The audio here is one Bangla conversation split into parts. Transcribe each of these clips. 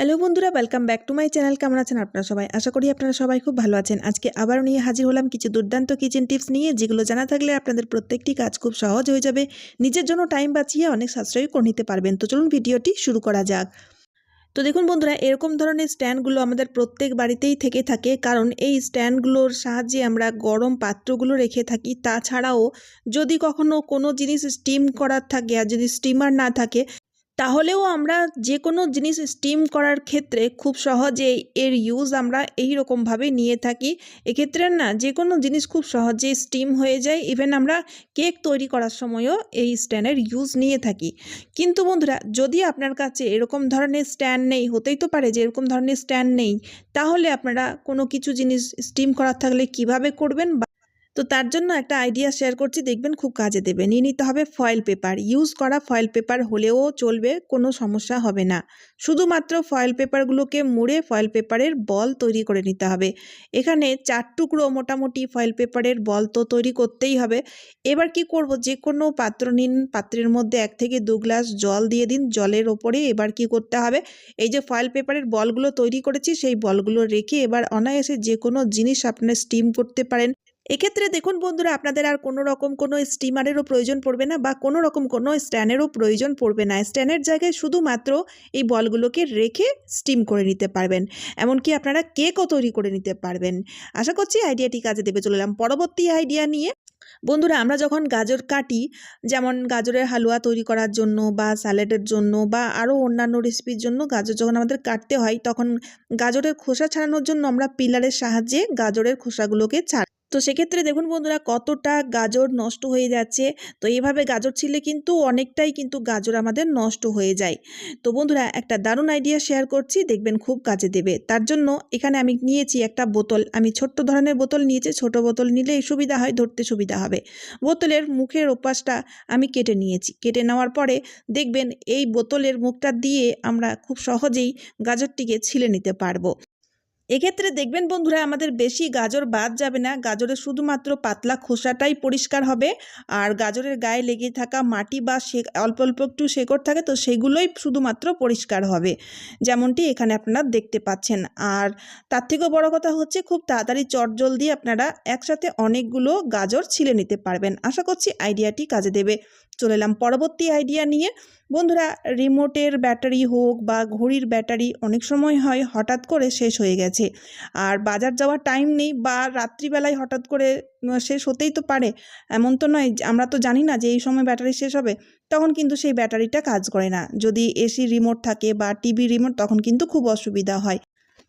হ্যালো বন্ধুরা welcome back to my channel কেমন আছেন আপনারা সবাই? আশা করি আপনারা সবাই খুব ভালো আছেন। আজকে আবারও নিয়ে হাজির হলাম কিছু দুর্দান্ত কিচেন টিপস নিয়ে, যেগুলো জানা থাকলে আপনাদের প্রত্যেকটি কাজ খুব সহজ হয়ে যাবে। নিজের জন্য টাইম বাঁচিয়ে অনেক সাশ্রয় করে নিতে পারবেন। তো চলুন ভিডিওটি শুরু করা যাক। তো দেখুন বন্ধুরা, এরকম ধরনের স্ট্যান্ডগুলো আমাদের প্রত্যেক বাড়িতেই থেকে থাকে। কারণ এই স্ট্যান্ডগুলোর সাহায্যে আমরা গরম পাত্রগুলো রেখে থাকি। তাছাড়াও যদি কখনো কোনো জিনিস স্টিম করার থাকে আর যদি স্টিমার না থাকে তাহলেও আমরা যে কোনো জিনিস স্টিম করার ক্ষেত্রে খুব সহজে এর ইউজ আমরা এই রকমভাবে নিয়ে থাকি। এক্ষেত্রে না যে কোনো জিনিস খুব সহজে স্টিম হয়ে যায়। ইভেন আমরা কেক তৈরি করার সময়ও এই স্ট্যান্ডের ইউজ নিয়ে থাকি। কিন্তু বন্ধুরা, যদি আপনার কাছে এরকম ধরনের স্ট্যান্ড নেই, হতেই তো পারে যে এরকম ধরনের স্ট্যান্ড নেই, তাহলে আপনারা কোনো কিছু জিনিস স্টিম করার থাকলে কীভাবে করবেন? তো তার জন্য একটা আইডিয়া শেয়ার করছি, দেখবেন খুব কাজে দেবে। নিয়ে নিতে হবে ফয়েল পেপার ইউজ করা ফয়েল পেপার হলেও চলবে, কোনো সমস্যা হবে না। শুধুমাত্র ফয়েল পেপারগুলোকে মুড়ে ফয়েল পেপারের বল তৈরি করে নিতে হবে। এখানে চার টুকরো মোটামুটি ফয়েল পেপারের বল তো তৈরি করতেই হবে। এবার কি করব? যে কোনো পাত্র নিন, পাত্রের মধ্যে এক থেকে দু গ্লাস জল দিয়ে দিন, জলের ওপরে এবার কি করতে হবে? এই যে ফয়েল পেপারের বলগুলো তৈরি করেছি, সেই বলগুলো রেখে এবার অনায়াসে যে কোনো জিনিস আপনার স্টিম করতে পারেন। এক্ষেত্রে দেখুন বন্ধুরা, আপনাদের আর কোনো রকম কোনো স্টিমারেরও প্রয়োজন পড়বে না বা কোনো রকম কোনো স্ট্যান্ডেরও প্রয়োজন পড়বে না। স্ট্যান্ডের জায়গায় শুধুমাত্র এই বলগুলোকে রেখে স্টিম করে নিতে পারবেন। এমনকি আপনারা কেকও তৈরি করে নিতে পারবেন। আশা করছি আইডিয়াটি কাজে দেবে, চলে এলাম পরবর্তী আইডিয়া নিয়ে। বন্ধুরা, আমরা যখন গাজর কাটি, যেমন গাজরের হালুয়া তৈরি করার জন্য বা স্যালাডের জন্য বা আরও অন্যান্য রেসিপির জন্য গাজর যখন আমাদের কাটতে হয়, তখন গাজরের খোসা ছাড়ানোর জন্য আমরা পিলারের সাহায্যে গাজরের খোসাগুলোকে ছাড় তো সেক্ষেত্রে দেখুন বন্ধুরা, কতটা গাজর নষ্ট হয়ে যাচ্ছে। তো এইভাবে গাজর ছিলে কিন্তু অনেকটাই কিন্তু গাজর আমাদের নষ্ট হয়ে যায়। তো বন্ধুরা, একটা দারুণ আইডিয়া শেয়ার করছি, দেখবেন খুব কাজে দেবে। তার জন্য এখানে আমি নিয়েছি একটা বোতল। আমি ছোট্ট ধরনের বোতল নিয়েছি, ছোট বোতল নিলে সুবিধা হয়, ধরতে সুবিধা হবে। বোতলের মুখের ওপাশটা আমি কেটে নিয়েছি। কেটে নেওয়ার পরে দেখবেন এই বোতলের মুখটা দিয়ে আমরা খুব সহজেই গাজরটিকে ছিলে নিতে পারব। এক্ষেত্রে দেখবেন বন্ধুরা, আমাদের বেশি গাজর বাদ যাবে না। গাজরের শুধুমাত্র পাতলা খোসাটাই পরিষ্কার হবে। আর গাজরের গায়ে লেগে থাকা মাটি বা অল্প অল্প একটু শেকড় থাকে তো সেগুলোই শুধুমাত্র পরিষ্কার হবে, যেমনটি এখানে আপনারা দেখতে পাচ্ছেন। আর তার থেকেও বড় কথা হচ্ছে, খুব তাড়াতাড়ি চটজলদি আপনারা একসাথে অনেকগুলো গাজর ছিলে নিতে পারবেন। আশা করছি আইডিয়াটি কাজে দেবে। চলে এলাম। পরবর্তী আইডিয়া নিয়ে বন্ধুরা রিমোটের ব্যাটারি হোক বা ঘড়ির ব্যাটারি অনেক সময় হয় হঠাৎ করে শেষ হয়ে গেছে। আর বাজার যাওয়ার টাইম নেই বা রাত্রিবেলায় হঠাৎ করে শেষ হতেই তো পারে, এমন তো নয় আমরা তো জানি না যে এই সময় ব্যাটারি শেষ হবে, তখন কিন্তু সেই ব্যাটারিটা কাজ করে না। যদি এসি রিমোট থাকে বা টিভি রিমোট তখন কিন্তু খুব অসুবিধা হয়।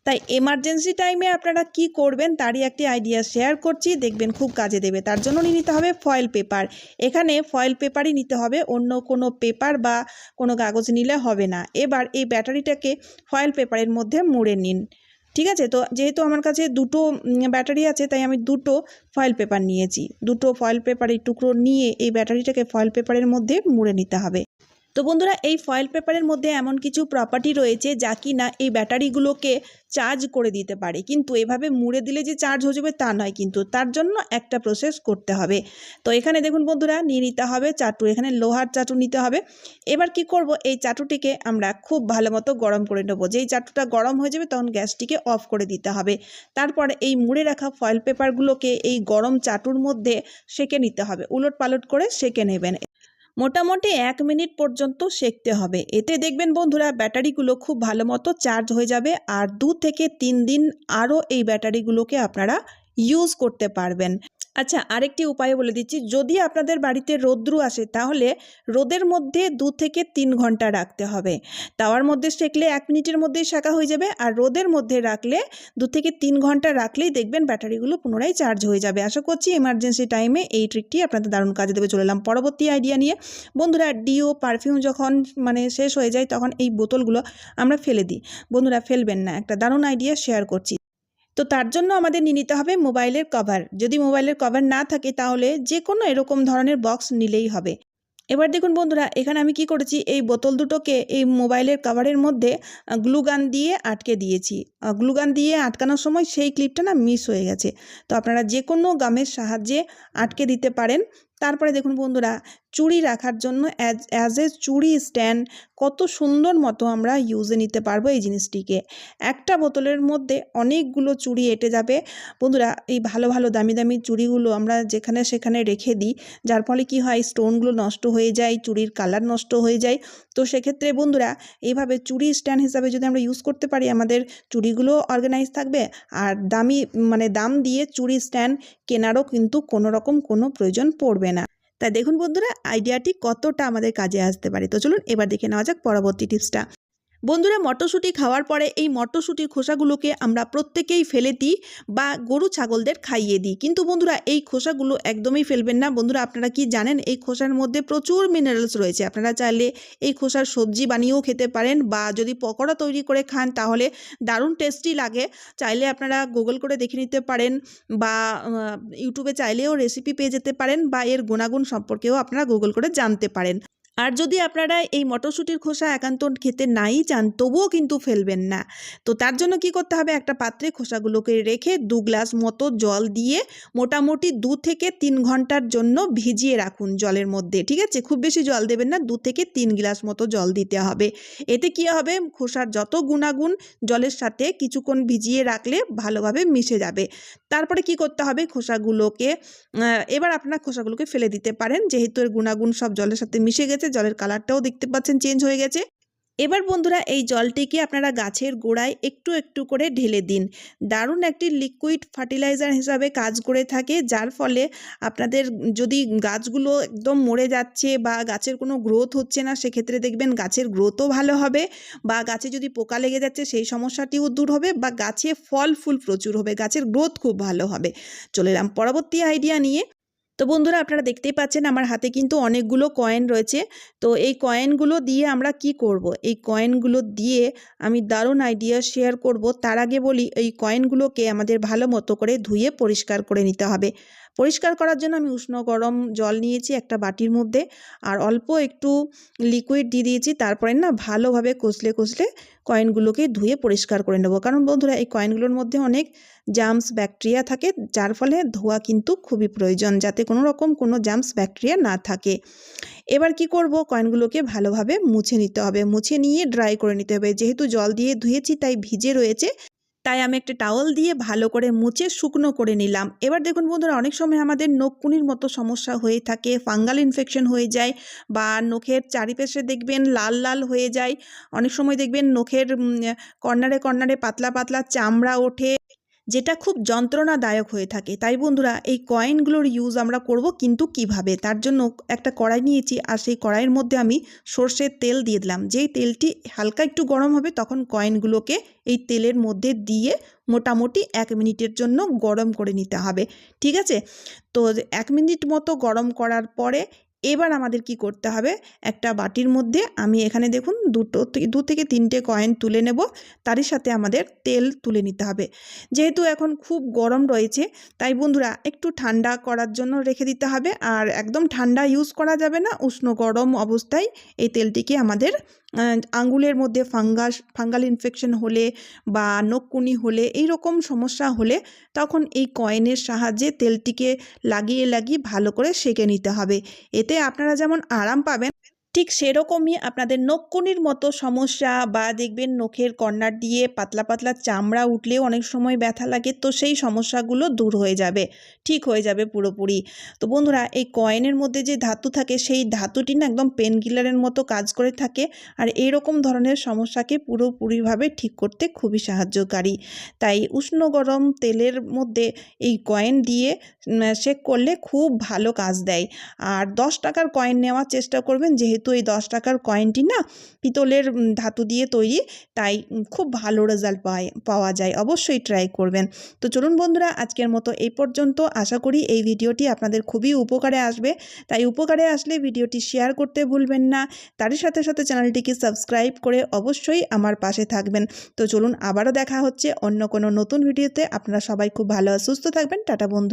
তাই এমার্জেন্সি টাইমে আপনারা কি করবেন তারই একটি আইডিয়া শেয়ার করছি, দেখবেন খুব কাজে দেবে। তার জন্য নিয়ে নিতে হবে ফয়েল পেপার এখানে ফয়েল পেপারই নিতে হবে, অন্য কোনো পেপার বা কোনো কাগজ নিলে হবে না। এবার এই ব্যাটারিটাকে ফয়েল পেপারের মধ্যে মুড়ে নিন। ঠিক আছে? তো যেহেতু আমার কাছে দুটো ব্যাটারি আছে, তাই আমি দুটো ফয়েল পেপার নিয়েছি। দুটো ফয়েল পেপারের টুকরো নিয়ে এই ব্যাটারিটাকে ফয়েল পেপারের মধ্যে মুড়ে নিতে হবে। তো বন্ধুরা, এই ফয়েল পেপারের মধ্যে এমন কিছু প্রপার্টি রয়েছে যা কি না এই ব্যাটারিগুলোকে চার্জ করে দিতে পারে। কিন্তু এভাবে মুড়ে দিলে যে চার্জ হয়ে যাবে তা নয় কিন্তু, তার জন্য একটা প্রসেস করতে হবে। তো এখানে দেখুন বন্ধুরা, নিয়ে নিতে হবে চাটু, এখানে লোহার চাটু নিতে হবে। এবার কি করব, এই চাটুটিকে আমরা খুব ভালো মতো গরম করে নেব। যেই চাটুটা গরম হয়ে যাবে তখন গ্যাসটিকে অফ করে দিতে হবে। তারপর এই মুড়ে রাখা ফয়েল পেপারগুলোকে এই গরম চাটুর মধ্যে সেঁকে নিতে হবে। উলট পালট করে সেঁকে নেবেন। মোটামুটি এক মিনিট পর্যন্ত সেঁকতে হবে। এতে দেখবেন বন্ধুরা, ব্যাটারিগুলো খুব ভালো মতো চার্জ হয়ে যাবে আর দু থেকে তিন দিন আরও এই ব্যাটারিগুলোকে আপনারা ইউজ করতে পারবেন। আচ্ছা আরেকটি উপায় বলে দিচ্ছি। যদি আপনাদের বাড়িতে রোদ্রু আসে, তাহলে রোদের মধ্যে দু থেকে তিন ঘণ্টা রাখতে হবে। তাওয়ার মধ্যে সেকলে এক মিনিটের মধ্যেই শাঁকা হয়ে যাবে আর রোদের মধ্যে রাখলে দু থেকে তিন ঘণ্টা রাখলেই দেখবেন ব্যাটারিগুলো পুনরায় চার্জ হয়ে যাবে। আশা করছি এমার্জেন্সি টাইমে এই ট্রিকটি আপনাদের দারুণ কাজে দেবে। চলে এলাম পরবর্তী আইডিয়া নিয়ে। বন্ধুরা ডিও পারফিউম যখন মানে শেষ হয়ে যায়, তখন এই বোতলগুলো আমরা ফেলে দিই। বন্ধুরা, ফেলবেন না। একটা দারুণ আইডিয়া শেয়ার করছি। তো তার জন্য আমাদের নিয়ে নিতে হবে মোবাইলের কভার যদি মোবাইলের কভার না থাকে তাহলে যে কোনো এরকম ধরনের বক্স নিলেই হবে। এবার দেখুন বন্ধুরা, এখানে আমি কি করেছি? এই বোতল দুটোকে এই মোবাইলের কভারের মধ্যে গ্লুগান দিয়ে আটকে দিয়েছি। গ্লুগান দিয়ে আটকানোর সময় সেই ক্লিপটা না মিস হয়ে গেছে। তো আপনারা যে কোনো গামের সাহায্যে আটকে দিতে পারেন। তারপরে দেখুন বন্ধুরা, চুড়ি রাখার জন্য অ্যাজ অ্যাজ এ চুড়ি স্ট্যান্ড কত সুন্দর মতো আমরা ইউজে নিতে পারব এই জিনিসটিকে। একটা বোতলের মধ্যে অনেকগুলো চুড়ি এঁটে যাবে। বন্ধুরা, এই ভালো ভালো দামি দামি চুড়িগুলো আমরা যেখানে সেখানে রেখে দিই, যার ফলে কি হয় স্টোনগুলো নষ্ট হয়ে যায়, চুড়ির কালার নষ্ট হয়ে যায়। তো সেক্ষেত্রে বন্ধুরা, এইভাবে চুড়ি স্ট্যান্ড হিসাবে যদি আমরা ইউজ করতে পারি, আমাদের চুড়িগুলো অর্গানাইজ থাকবে। আর দামি মানে দাম দিয়ে চুড়ি স্ট্যান্ড কেনারও কিন্তু কোনো রকম কোনো প্রয়োজন পড়বে তাই দেখুন বন্ধুরা আইডিয়াটি কতটা আমাদের কাজে আসতে পারে। তো চলুন এবার দেখে নেওয়া যাক পরবর্তী টিপসটা বন্ধুরা মটরশুঁটি খাওয়ার পরে এই মটরশুঁটির খোসাগুলোকে আমরা প্রত্যেকেই ফেলে দিই বা গরু ছাগলদের খাইয়ে দিই। কিন্তু বন্ধুরা এই খোসাগুলো একদমই ফেলবেন না। বন্ধুরা আপনারা কি জানেন? এই খোসার মধ্যে প্রচুর মিনারেলস রয়েছে। আপনারা চাইলে এই খোসার সবজি বানিয়েও খেতে পারেন বা যদি পকোড়া তৈরি করে খান তাহলে দারুণ টেস্টি লাগে। চাইলে আপনারা গুগল করে দেখে নিতে পারেন বা ইউটিউবে চাইলেও রেসিপি পেয়ে যেতে পারেন বা এর গুণাগুণ সম্পর্কেও আপনারা গুগল করে জানতে পারেন। আর যদি আপনারা এই মটরশুঁটির খোসা একান্ত খেতে নাই চান, তবুও কিন্তু ফেলবেন না। তো তার জন্য কি করতে হবে? একটা পাত্রে খোসাগুলোকে রেখে দু গ্লাস মতো জল দিয়ে মোটামুটি দু থেকে তিন ঘণ্টার জন্য ভিজিয়ে রাখুন জলের মধ্যে, ঠিক আছে? খুব বেশি জল দেবেন না, দু থেকে তিন গ্লাস মতো জল দিতে হবে। এতে কি হবে? খোসার যত গুণাগুণ জলের সাথে কিছুক্ষণ ভিজিয়ে রাখলে ভালোভাবে মিশে যাবে। তারপরে কি করতে হবে? খোসাগুলোকে এবার আপনার খোসাগুলোকে ফেলে দিতে পারেন, যেহেতু এর গুণাগুণ সব জলের সাথে মিশে গেছে জলের কালারটাও দেখতে পাচ্ছেন চেঞ্জ হয়ে গেছে। এবার বন্ধুরা এই জলটিকে আপনারা গাছের গোড়ায় একটু একটু করে ঢেলে দিন। দারুণ একটি লিকুইড ফার্টিলাইজার হিসাবে কাজ করে থাকে, যার ফলে আপনাদের যদি গাছগুলো একদম মরে যাচ্ছে বা গাছের কোনো গ্রোথ হচ্ছে না, সেক্ষেত্রে দেখবেন গাছের গ্রোথও ভালো হবে বা গাছে যদি পোকা লেগে যাচ্ছে, সেই সমস্যাটিও দূর হবে বা গাছে ফল ফুল প্রচুর হবে, গাছের গ্রোথ খুব ভালো হবে। চলে এলাম পরবর্তী আইডিয়া নিয়ে। তো বন্ধুরা আপনারা দেখতেই পাচ্ছেন আমার হাতে কিন্তু অনেকগুলো কয়েন রয়েছে। তো এই কয়েনগুলো দিয়ে আমরা কি করব? এই কয়েনগুলো দিয়ে আমি দারুণ আইডিয়া শেয়ার করব। তার আগে বলি, এই কয়েনগুলোকে আমাদের ভালো মতো করে ধুয়ে পরিষ্কার করে নিতে হবে। পরিষ্কার করার জন্য আমি উষ্ণ গরম জল নিয়েছি একটা বাটির মধ্যে। আর অল্প একটু লিকুইড দিয়ে দিয়েছি, তারপরে না ভালোভাবে কষলে কষলে কয়েনগুলোকে ধুয়ে পরিষ্কার করে নেব। কারণ বন্ধুরা, এই কয়েনগুলোর মধ্যে অনেক জার্মস ব্যাকটেরিয়া থাকে, যার ফলে ধোয়া কিন্তু খুবই প্রয়োজন, যাতে কোনো রকম কোনো জার্মস ব্যাকটেরিয়া না থাকে। এবার কি করব? কয়েনগুলোকে ভালোভাবে মুছে নিতে হবে। মুছে নিয়ে ড্রাই করে নিতে হবে। যেহেতু জল দিয়ে ধুয়েছি, তাই ভিজে রয়েছে। তাই আমি একটা টাওয়াল দিয়ে ভালো করে মুছে শুকনো করে নিলাম। এবার দেখুন বন্ধুরা, অনেক সময় আমাদের নখকুনির মতো সমস্যা হয়ে থাকে, ফাঙ্গাল ইনফেকশন হয়ে যায় বা নখের চারিপাশে দেখবেন লাল লাল হয়ে যায়। অনেক সময় দেখবেন নখের কর্নারে কর্নারে পাতলা পাতলা চামড়া ওঠে। যেটা খুব যন্ত্রণাদায়ক হয়ে থাকে। তাই বন্ধুরা, এই কয়েনগুলোর ইউজ আমরা করব কিন্তু কীভাবে? তার জন্য একটা কড়াই নিয়েছি আর সেই কড়াইয়ের মধ্যে আমি সর্ষের তেল দিয়ে দিলাম। যেই তেলটি হালকা একটু গরম হবে তখন কয়েনগুলোকে এই তেলের মধ্যে দিয়ে মোটামুটি এক মিনিটের জন্য গরম করে নিতে হবে। ঠিক আছে? তো এক মিনিট মতো গরম করার পরে এবার আমাদের কি করতে হবে? একটা বাটির মধ্যে আমি এখানে দেখুন দুটো দু থেকে তিনটে কয়েন তুলে নেব। তারই সাথে আমাদের তেল তুলে নিতে হবে। যেহেতু এখন খুব গরম রয়েছে, তাই বন্ধুরা একটু ঠান্ডা করার জন্য রেখে দিতে হবে। আর একদম ঠান্ডা ইউজ করা যাবে না, উষ্ণ গরম অবস্থায় এই তেলটিকে আমাদের আঙ্গুলের মধ্যে ফাঙ্গাস, ফাঙ্গাল ইনফেকশন হলে বা নকুনি হলে এই রকম সমস্যা হলে তখন এই কয়েনের সাহায্যে তেলটিকে লাগিয়ে লাগিয়ে ভালো করে সেঁকে নিতে হবে। এতে আপনারা যেমন আরাম পাবেন ঠিক সেরকমই আপনাদের নখকুনির মতো সমস্যা বা দেখবেন নখের কর্নার দিয়ে পাতলা পাতলা চামড়া উঠলেও অনেক সময় ব্যথা লাগে, তো সেই সমস্যাগুলো দূর হয়ে যাবে, ঠিক হয়ে যাবে পুরোপুরি। তো বন্ধুরা, এই কয়েনের মধ্যে যে ধাতু থাকে, সেই ধাতুটি না একদম পেন কিলারের মতো কাজ করে থাকে আর এইরকম ধরনের সমস্যাকে পুরোপুরিভাবে ঠিক করতে খুবই সাহায্যকারী। তাই উষ্ণ গরম তেলের মধ্যে এই কয়েন দিয়ে শেক করলে খুব ভালো কাজ দেয়। আর দশ টাকার কয়েন নেওয়ার চেষ্টা করবেন, যেহেতু এই দশ টাকার কয়েনটি না পিতলের ধাতু দিয়ে তৈরি, তাই খুব ভালো রেজাল্ট পায়, পাওয়া যায়। অবশ্যই ট্রাই করবেন। তো চলুন বন্ধুরা, আজকের মতো এই পর্যন্ত। আশা করি এই ভিডিওটি আপনাদের খুবই উপকারে আসবে। তাই উপকারে আসলে ভিডিওটি শেয়ার করতে ভুলবেন না। তারই সাথে সাথে চ্যানেলটিকে সাবস্ক্রাইব করে অবশ্যই আমার পাশে থাকবেন। তো চলুন আবারও দেখা হচ্ছে অন্য কোনো নতুন ভিডিওতে। আপনারা সবাই খুব ভালো সুস্থ থাকবেন। টাটা বন্ধুরা।